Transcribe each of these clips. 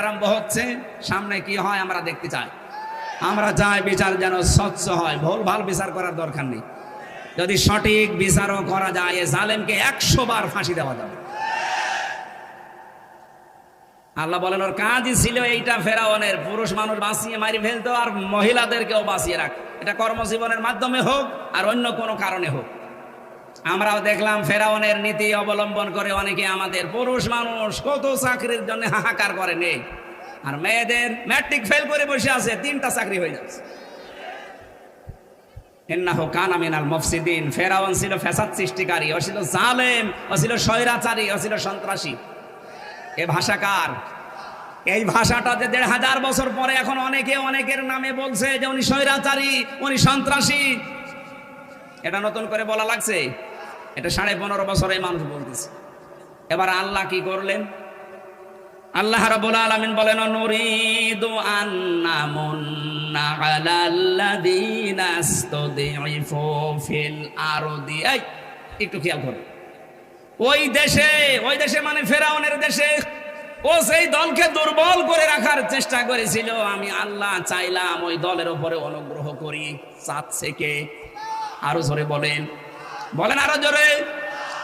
আরম্ভ হচ্ছে, সামনে কি হয় আমরা দেখতে চাই। আমরা চাই বিচার যেন স্বচ্ছ হয়, ভুল ভালো বিচার করার দরকার নেই। যদি সঠিক বিচারও করা যায়, এ জালেমকে একশো বার ফাঁসি দেওয়া যাবে। আল্লাহ বলেন, ওর কাজই ছিল এইটা ফেরাওয়ানের পুরুষ মানুষ বাঁচিয়ে মারি ফেলতো, আর মহিলাদেরকেও বাঁচিয়ে রাখ। এটা কর্মজীবনের মাধ্যমে হোক, আর অন্য কোনো কারণে হোক। আমরাও দেখলাম ফেরাউনের নীতি অবলম্বন করে অনেকে আমাদের পুরুষ মানুষ কত চাকরির জন্য হাহাকার করে নেই। আর মেয়েদের ম্যাট্রিক ফেল করে বসে আছে, তিনটা চাকরি হয়ে যাচ্ছে। স্বৈরাচারী সন্ত্রাসী। এ ভাষাকার এই দেড় হাজার বছর পরে এখন অনেকে অনেকের নামে বলছে যে উনি স্বৈরাচারী, উনি সন্ত্রাসী। এটা নতুন করে বলা লাগছে? এটা সাড়ে পনেরো বছরে মানুষ বলতেছে। এবার আল্লাহ কি করলেন? আল্লাহ রাব্বুল আলামিন বলেন, নুরিদু আন্না মুন্না আলাল্লাযিনা ইসতাদিফু ফিল আরদি। এই, একটু খেয়াল করুন ওই দেশে ওই দেশে মানে ফেরাউনের দেশে, ও সেই দলকে দুর্বল করে রাখার চেষ্টা করেছিল। আমি আল্লাহ চাইলাম ওই দলের উপরে অনুগ্রহ করি। চাচ্ছে কে? আরও জোরে বলেন। বলেন আরও জোরে।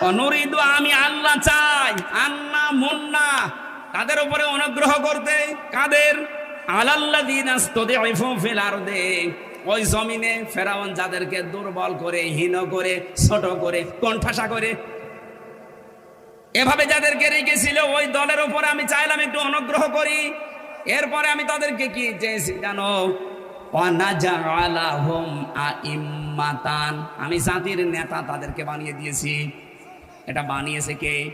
অনুরিদু আমি আল্লাহ চাই, আন্না মুন্না। তাদের উপরে অনুগ্রহ করতে? কাদের? ওই জমিনে ফেরাউন যাদেরকে দুর্বল করে, হীন করে, ছোট করে, কণ্ঠাসা করে, এভাবে যাদেরকে রেখেছিল, ওই দলের উপরে আমি চাইলাম একটু অনুগ্রহ করি। এরপরে আমি তাদেরকে কি চেয়েছি জানো? আমি জাতির নেতা তাদেরকে বানিয়ে দিয়েছি। এটা বানিয়েছে কে?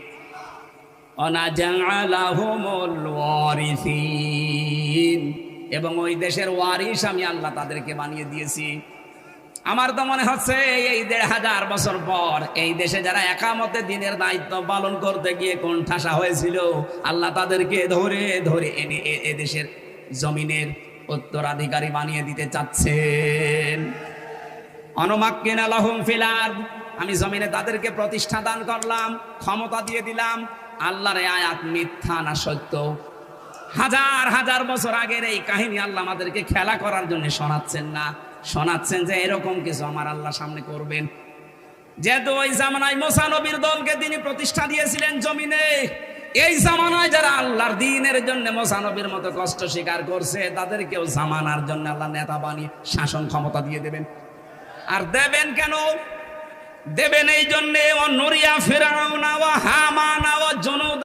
এবং ওই দেশের ওয়ারিস আমি আল্লাহ তাদেরকে বানিয়ে দিয়েছি। আমার তো মনে হচ্ছে এই দেড় হাজার বছর পর এই দেশে যারা একামতে দিনের দায়িত্ব পালন করতে গিয়ে কোন ঠাসা হয়েছিল, আল্লাহ তাদেরকে ধরে ধরে এনে এ- এ দেশের জমিনের উত্তরাধিকারী বানিয়ে দিতে চাচ্ছেন। অনমাক্কিন আলহম ফিলার আমি জমিনে তাদেরকে প্রতিষ্ঠা দান করলাম, ক্ষমতা দিয়ে দিলাম। আল্লাহর আয়াত মিথ্যা না সত্য? হাজার হাজার বছর আগের এই কাহিনী আল্লাহ আমাদেরকে খেলা করার জন্য শোনাচ্ছেন না। শোনাচ্ছেন যে এরকম কিছু আমার আল্লাহ সামনে করবেন। যেহেতু ওই জামানায় মোসানবীর দলকে তিনি প্রতিষ্ঠা দিয়েছিলেন জমিনে এই জামানায় যারা আল্লাহর দিনের জন্য মোসানবীর মতো কষ্ট স্বীকার করছে, তাদেরকেও জামানার জন্য আল্লাহ নেতা বানিয়ে শাসন ক্ষমতা দিয়ে দেবেন। আর দেবেন কেন? দেবেন এই জন্যে, ও নরিয়া ফেরাও না ও হামা না ও